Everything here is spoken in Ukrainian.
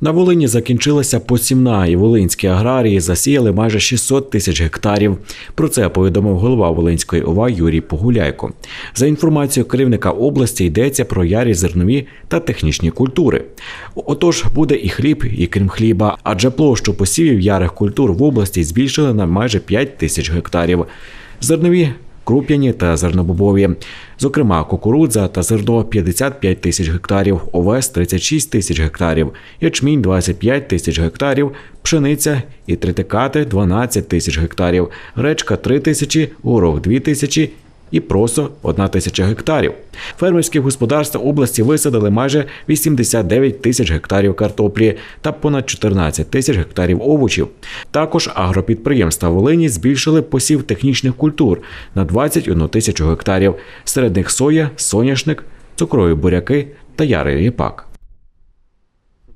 На Волині закінчилася посівна, і волинські аграрії засіяли майже 600 тисяч гектарів. Про це повідомив голова Волинської ОВА Юрій Погуляйко. За інформацією керівника області йдеться про ярі зернові та технічні культури. Отож, буде і хліб, і крім хліба, адже площу посівів ярих культур в області збільшили на майже 5 тисяч гектарів. Зернові круп'яні та зернобобові. Зокрема, кукурудза та зерно 55 тисяч гектарів, овес 36 тисяч гектарів, ячмінь 25 тисяч гектарів, пшениця і тритикати 12 тисяч гектарів, гречка 3 тисячі, горох 2 тисячі і просо 1 тисяча гектарів. Фермерські господарства області висадили майже 89 тисяч гектарів картоплі та понад 14 тисяч гектарів овочів. Також агропідприємства Волині збільшили посів технічних культур на 21 тисячу гектарів. Серед них соя, соняшник, цукрові буряки та ярий ріпак.